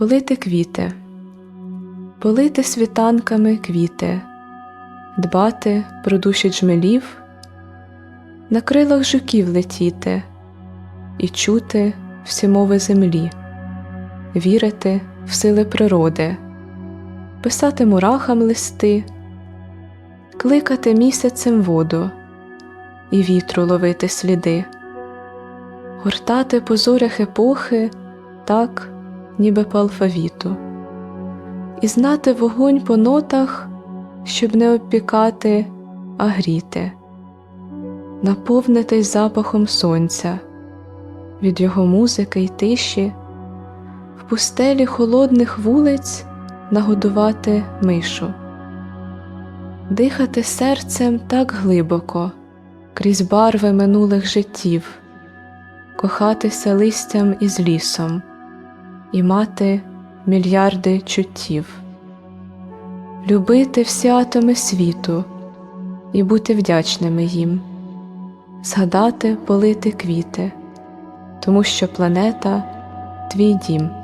Полити квіти, полити світанками квіти, дбати про душі джмелів, на крилах жуків летіти і чути всі мови землі, вірити в сили природи, писати мурахам листи, кликати місяцем воду і вітру ловити сліди, гортати по зорях епохи так, ніби по алфавіту, і знати вогонь по нотах, щоб не обпікати, а гріти, наповнитись запахом сонця, від його музики й тиші, в пустелі холодних вулиць нагодувати мишу, дихати серцем так глибоко, крізь барви минулих життів, кохатися листям із лісом і мати мільярди чуттів, любити всі атоми світу і бути вдячними їм, згадати полити квіти, тому що планета твій дім.